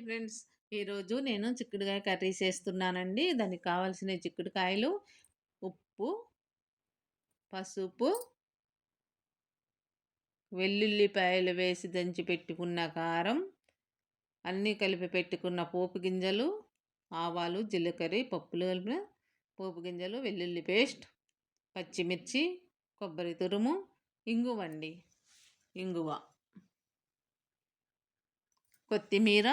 Hi friends. ఈరోజు నేను చిక్కుడుకాయ కర్రీ చేస్తున్నానండి. దానికి కావాల్సిన చిక్కుడుకాయలు ఉప్పు పసుపు వెల్లుల్లిపాయలు వేసి దంచి పెట్టుకున్న కారం అన్నీ కలిపి పెట్టుకున్న పోపు గింజలు ఆవాలు జీలకర్ర పప్పులు కలిపిన పోపు గింజలు వెల్లుల్లి పేస్ట్ పచ్చిమిర్చి కొబ్బరి తురుము ఇంగువండి ఇంగువ. కొత్తిమీర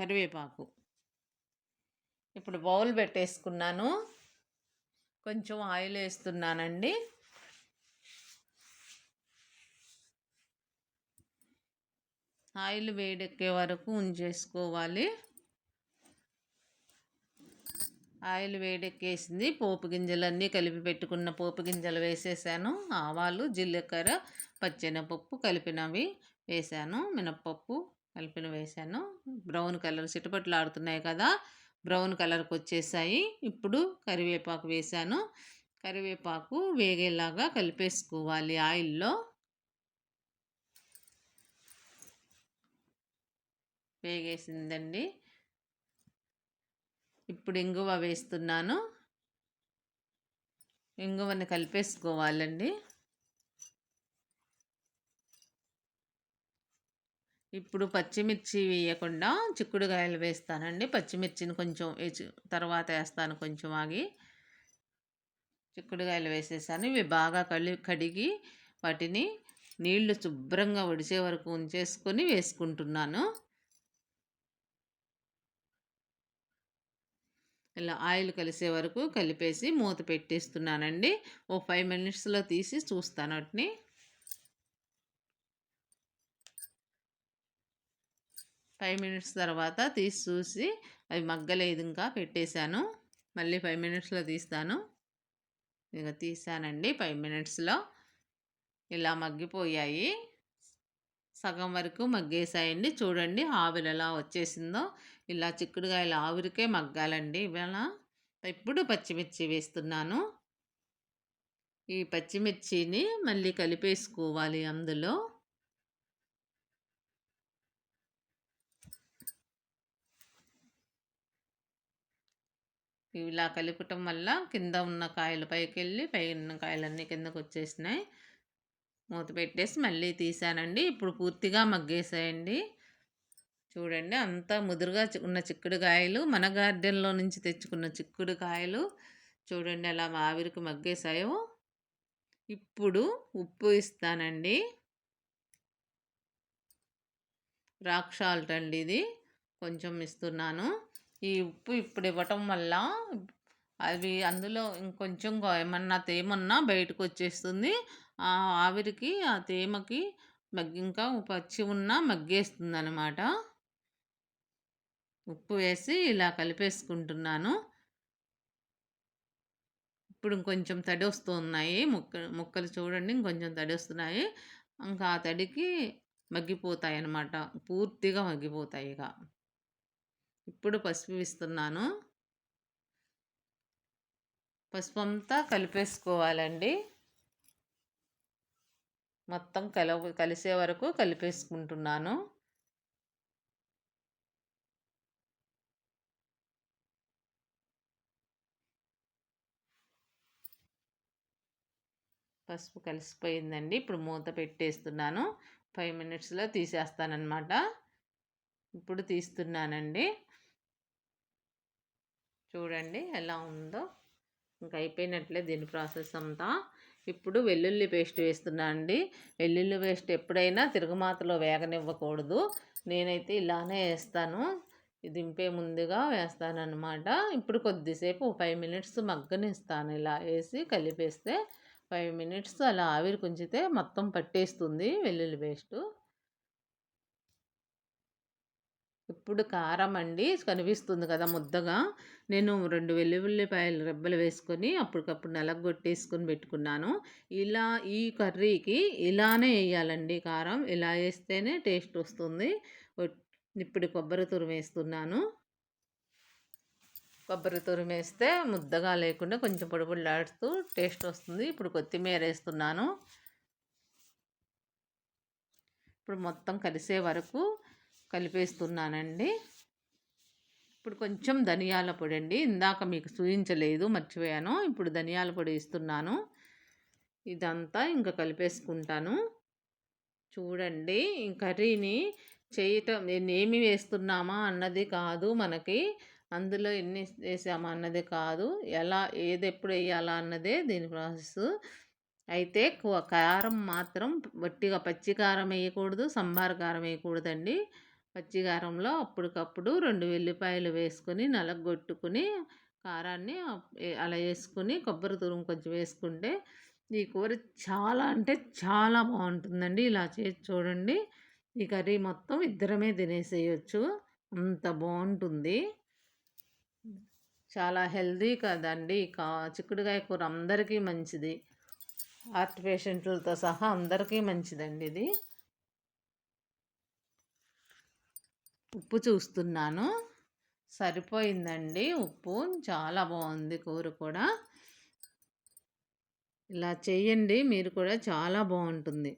కరివేపాకు. ఇప్పుడు బౌల్ పెట్టేసుకున్నాను. కొంచెం ఆయిల్ వేస్తున్నానండి. ఆయిల్ వేడెక్కే వరకు ఉంచేసుకోవాలి. ఆయిల్ వేడెక్కేసింది. పోపు గింజలన్నీ కలిపి పెట్టుకున్న పోపు గింజలు వేసేసాను. ఆవాలు జీలకర్ర పచ్చెనపప్పు కలిపినవి వేసాను. మినప్పప్పు కలిపిన వేసాను. బ్రౌన్ కలర్ చిటపట్లు ఆడుతున్నాయి కదా! బ్రౌన్ కలర్కి వచ్చేసాయి. ఇప్పుడు కరివేపాకు వేసాను. కరివేపాకు వేగేలాగా కలిపేసుకోవాలి ఆయిల్లో. వేగేసిందండి. ఇప్పుడు ఇంగువ వేస్తున్నాను. ఇంగువని కలిపేసుకోవాలండి. ఇప్పుడు పచ్చిమిర్చి వేయకుండా చిక్కుడుకాయలు వేస్తానండి. పచ్చిమిర్చిని కొంచెం వేచి తర్వాత వేస్తాను కొంచెం ఆగి. చిక్కుడుకాయలు వేసేసాను. ఇవి బాగా కలి కడిగి వాటిని నీళ్ళు శుభ్రంగా ఒడిసే వరకు ఉంచేసుకొని వేసుకుంటున్నాను. ఇలా ఆయిల్ కలిసే వరకు కలిపేసి మూత పెట్టేస్తున్నానండి. ఓ ఫైవ్ మినిట్స్లో తీసి చూస్తాను వాటిని. ఫైవ్ మినిట్స్ తర్వాత తీసి చూసి అవి మగ్గలేదు ఇంకా పెట్టేశాను. మళ్ళీ ఫైవ్ మినిట్స్లో తీస్తాను. ఇక తీసానండి ఫైవ్ మినిట్స్లో ఇలా మగ్గిపోయాయి. సగం వరకు మగ్గేసాయండి చూడండి ఆవిరి ఎలా వచ్చేసిందో. ఇలా చిక్కుడుగాయల ఆవిరికే మగ్గాలండి ఇవాళ. ఇప్పుడు పచ్చిమిర్చి వేస్తున్నాను. ఈ పచ్చిమిర్చిని మళ్ళీ కలిపేసుకోవాలి అందులో. ఇలా కలుపుటం వల్ల కింద ఉన్న కాయలు పైకి వెళ్ళి పై ఉన్న కాయలన్నీ కిందకు వచ్చేసినాయి మూత పెట్టేసి మళ్ళీ తీసానండి. ఇప్పుడు పూర్తిగా మగ్గేసాయండి. చూడండి అంతా ముదురుగా ఉన్న చిక్కుడుకాయలు మన గార్డెన్లో నుంచి తెచ్చుకున్న చిక్కుడుకాయలు చూడండి అలా ఆవిరికి మగ్గేసాయో ఇప్పుడు ఉప్పు ఇస్తానండి. రాక్ సాల్ట్ అండి ఇది. కొంచెం ఇస్తున్నాను. ఈ ఉప్పు ఇప్పుడు ఇవ్వటం వల్ల అవి అందులో ఇంకొంచెం ఏమన్నా తేమన్నా బయటకు వచ్చేస్తుంది. ఆ ఆవిరికి ఆ తేమకి మగ్గి ఇంకా పచ్చి ఉన్న మగ్గేస్తుంది అనమాట ఉప్పు వేసి ఇలా కలిపేసుకుంటున్నాను. ఇప్పుడు ఇంకొంచెం తడి వస్తున్నాయి ముక్క ముక్కలు చూడండి ఇంకొంచెం తడి వస్తున్నాయి. ఇంకా ఆ తడికి మగ్గిపోతాయి అన్నమాట పూర్తిగా మగ్గిపోతాయి ఇక. ఇప్పుడు పసుపు ఇస్తున్నాను పసుపు అంతా కలిపేసుకోవాలండి. మొత్తం కల కలిసే వరకు కలిపేసుకుంటున్నాను. పసుపు కలిసిపోయిందండి. ఇప్పుడు మూత పెట్టేస్తున్నాను. ఫైవ్ మినిట్స్లో తీసేస్తానమాట ఇప్పుడు తీస్తున్నానండి. చూడండి ఎలా ఉందో. ఇంకా అయిపోయినట్లే దీని ప్రాసెస్ అంతా. ఇప్పుడు వెల్లుల్లి పేస్ట్ వేస్తున్నా అండి. వెల్లుల్లి పేస్ట్ ఎప్పుడైనా తిరుగుమాతలో వేగనివ్వకూడదు. నేనైతే ఇలానే వేస్తాను. దింపే ముందుగా వేస్తానన్నమాట. ఇప్పుడు కొద్దిసేపు ఫైవ్ మినిట్స్ మగ్గనిస్తాను ఇలా వేసి కలిపేస్తే. ఫైవ్ మినిట్స్ అలా ఆవిరి కుంచితే మొత్తం పట్టేస్తుంది వెల్లుల్లి పేస్టు. ఇప్పుడు కారం అండి కనిపిస్తుంది కదా ముద్దగా. నేను రెండు వెల్లుల్లిపాయలు రెబ్బలు వేసుకొని అప్పటికప్పుడు నలగొట్టేసుకొని పెట్టుకున్నాను. ఇలా ఈ కర్రీకి ఇలానే వేయాలండి కారం. ఇలా వేస్తేనే టేస్ట్ వస్తుంది. ఇప్పుడు కొబ్బరి తురుము వేస్తున్నాను. కొబ్బరి తురుము వేస్తే ముద్దగా లేకుండా కొంచెం పొడిపొడిలాడుతూ టేస్ట్ వస్తుంది. ఇప్పుడు కొత్తిమీర వేస్తున్నాను. ఇప్పుడు మొత్తం కలిసే వరకు కలిపేస్తున్నానండి. ఇప్పుడు కొంచెం ధనియాల పొడి అండి ఇందాక మీకు చూపించలేదు మర్చిపోయాను. ఇప్పుడు ధనియాల పొడి ఇస్తున్నాను ఇదంతా ఇంకా కలిపేసుకుంటాను. చూడండి కర్రీని చేయటం నేను ఏమి వేస్తున్నామా అన్నది కాదు మనకి. అందులో ఎన్ని వేసామా అన్నది కాదు. ఎలా ఏది ఎప్పుడు వేయాలా అన్నదే దీని ప్రాసెస్ అయితే కారం మాత్రం వట్టిగా పచ్చి కారం వేయకూడదు సంబార కారం వేయకూడదండి. పచ్చికారంలో అప్పటికప్పుడు రెండు వెల్లిపాయలు వేసుకొని నలగొట్టుకుని కారాన్ని అలా వేసుకుని కొబ్బరి తురుము కొంచెం వేసుకుంటే ఈ కూర చాలా అంటే చాలా బాగుంటుందండి. ఇలా చేసి చూడండి. ఈ కర్రీ మొత్తం ఇద్దరమే తినేసేయచ్చు. అంత బాగుంటుంది. చాలా హెల్దీ కదండి. కా చిక్కుడుకాయ కూర అందరికీ మంచిది. హార్ట్ పేషెంట్లతో సహా అందరికీ మంచిదండి ఇది. ఉప్పు చూస్తున్నాను. సరిపోయిందండి ఉప్పు. చాలా బాగుంది కూర కూడా. ఇలా చేయండి మీరు కూడా చాలా బాగుంటుంది.